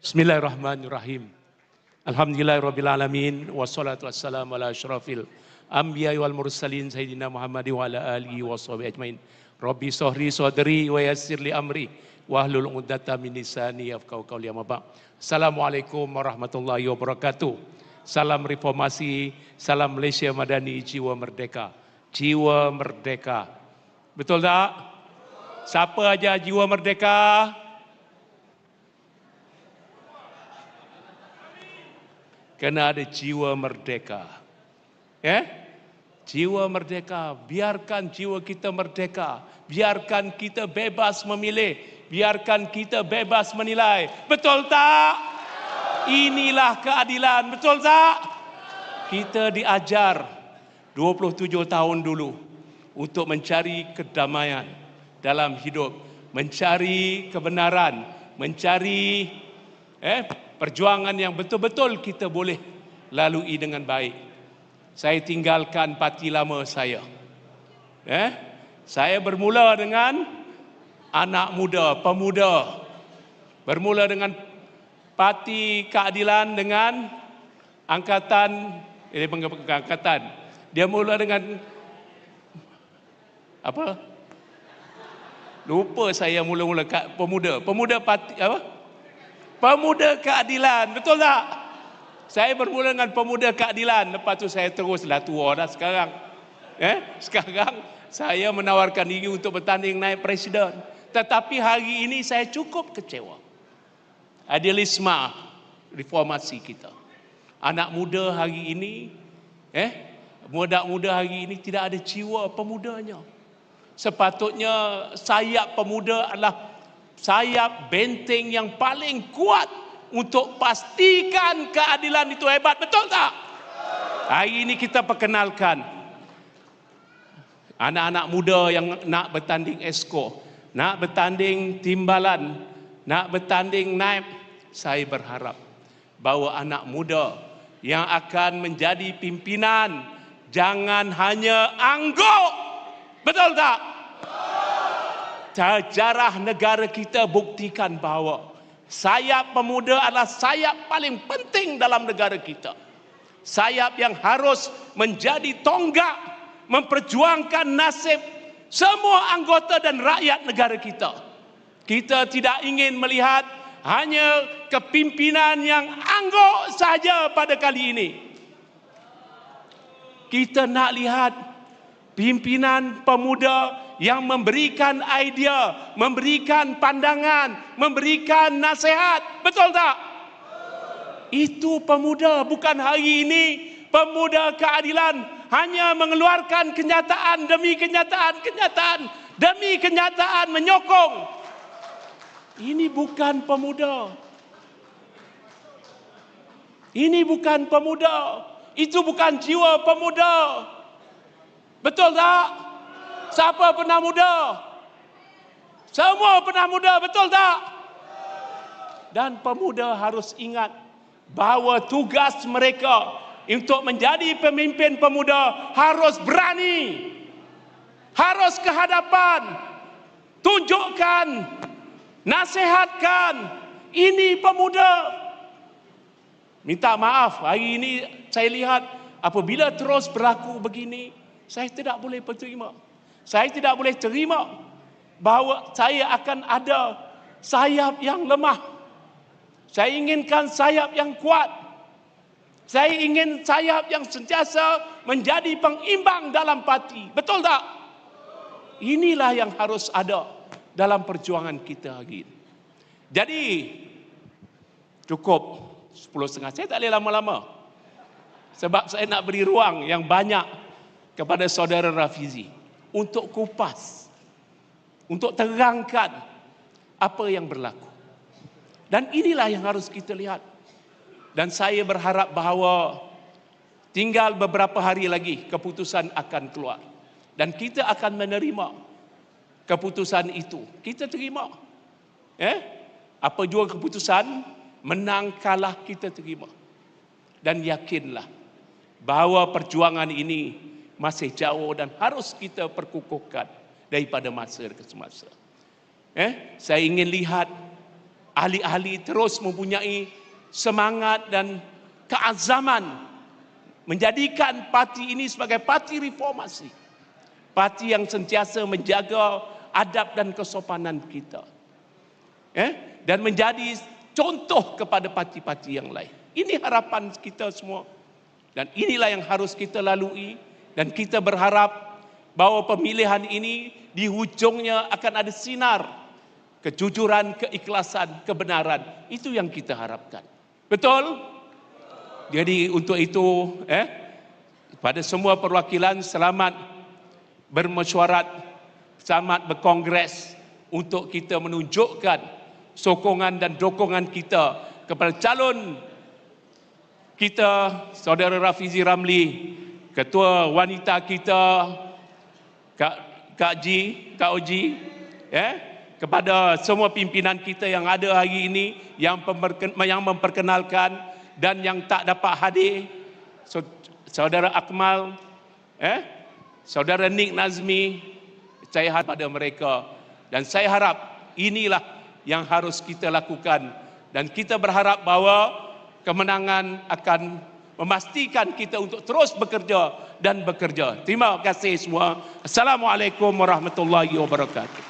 Bismillahirrahmanirrahim. Alhamdulillahirrabbilalamin. Wassalatu wassalamu ala ashrafil anbiya wal mursalin Sayyidina Muhammad wa ala alihi wa sahbihi ajmain. Rabbi sohri sodri wa yassir li amri. Wahlul uqdata min lisani yafqahu qawli amma ba'. Assalamualaikum warahmatullahi wabarakatuh. Salam reformasi, salam Malaysia Madani, jiwa merdeka. Jiwa merdeka. Betul tak? Siapa aja jiwa merdeka? Kena ada jiwa merdeka. Ya? Jiwa merdeka, biarkan jiwa kita merdeka. Biarkan kita bebas memilih, biarkan kita bebas menilai. Betul tak? Inilah keadilan, betul tak? Kita diajar 27 tahun dulu untuk mencari kedamaian dalam hidup, mencari kebenaran, mencari eh perjuangan yang betul-betul kita boleh lalui dengan baik. Saya tinggalkan parti lama saya. Eh? Saya bermula dengan anak muda, pemuda. Bermula dengan parti keadilan dengan angkatan ini eh, angkatan. Dia mula dengan apa? Lupa saya mula-mula pemuda. Pemuda parti apa? Pemuda keadilan, betul tak? Saya bermula dengan pemuda keadilan, lepas tu saya teruslah tua dah sekarang. Eh, sekarang saya menawarkan diri untuk bertanding naik presiden. Tetapi hari ini saya cukup kecewa. Idealisme reformasi kita. Anak muda hari ini, eh, muda-muda hari ini tidak ada jiwa pemudanya. Sepatutnya sayap pemuda adalah sayap benteng yang paling kuat untuk pastikan keadilan itu hebat. Betul tak? Hari ini kita perkenalkan anak-anak muda yang nak bertanding esko, nak bertanding timbalan, nak bertanding naib. Saya berharap bahawa anak muda yang akan menjadi pimpinan jangan hanya angguk. Betul tak? Sejarah negara kita buktikan bahawa sayap pemuda adalah sayap paling penting dalam negara kita. Sayap yang harus menjadi tonggak memperjuangkan nasib semua anggota dan rakyat negara kita. Kita tidak ingin melihat hanya kepimpinan yang angguk saja pada kali ini. Kita nak lihat pimpinan pemuda yang memberikan idea, memberikan pandangan, memberikan nasihat. Betul tak? Itu pemuda bukan hari ini pemuda keadilan hanya mengeluarkan kenyataan demi kenyataan, kenyataan demi kenyataan menyokong. Ini bukan pemuda. Ini bukan pemuda. Itu bukan jiwa pemuda. Betul tak? Siapa pernah muda? Semua pernah muda, betul tak? Dan pemuda harus ingat bahawa tugas mereka untuk menjadi pemimpin pemuda harus berani. Harus ke hadapan. Tunjukkan. Nasihatkan. Ini pemuda. Minta maaf, hari ini saya lihat apabila terus berlaku begini, saya tidak boleh berterima. Saya tidak boleh terima bahawa saya akan ada sayap yang lemah. Saya inginkan sayap yang kuat. Saya ingin sayap yang sentiasa menjadi pengimbang dalam parti. Betul tak? Inilah yang harus ada dalam perjuangan kita hari ini. Jadi, cukup sepuluh setengah. Saya tak boleh lama-lama. Sebab saya nak beri ruang yang banyak kepada saudara Rafizi untuk kupas, untuk terangkan apa yang berlaku. Dan inilah yang harus kita lihat. Dan saya berharap bahawa tinggal beberapa hari lagi keputusan akan keluar. Dan kita akan menerima keputusan itu. Kita terima. Eh? Apa jua keputusan, menang kalah kita terima. Dan yakinlah bahawa perjuangan ini masih jauh dan harus kita perkukuhkan daripada masa ke semasa. Eh, saya ingin lihat ahli-ahli terus mempunyai semangat dan keazaman menjadikan parti ini sebagai parti reformasi. Parti yang sentiasa menjaga adab dan kesopanan kita. Eh? Dan menjadi contoh kepada parti-parti yang lain. Ini harapan kita semua. Dan inilah yang harus kita lalui. Dan kita berharap bahawa pemilihan ini di hujungnya akan ada sinar. Kejujuran, keikhlasan, kebenaran. Itu yang kita harapkan. Betul? Jadi untuk itu, eh, pada semua perwakilan selamat bermesyuarat, selamat berkongres untuk kita menunjukkan sokongan dan dokongan kita kepada calon kita saudara Rafizi Ramli ketua wanita kita Kak Kak Ji Kak Oji eh kepada semua pimpinan kita yang ada hari ini yang yang memperkenalkan dan yang tak dapat hadir. Saudara Akmal eh saudara Nik Nazmi saya harap pada mereka. Dan saya harap inilah yang harus kita lakukan. Dan kita berharap bahawa kemenangan akan memastikan kita untuk terus bekerja dan bekerja. Terima kasih semua. Assalamualaikum warahmatullahi wabarakatuh.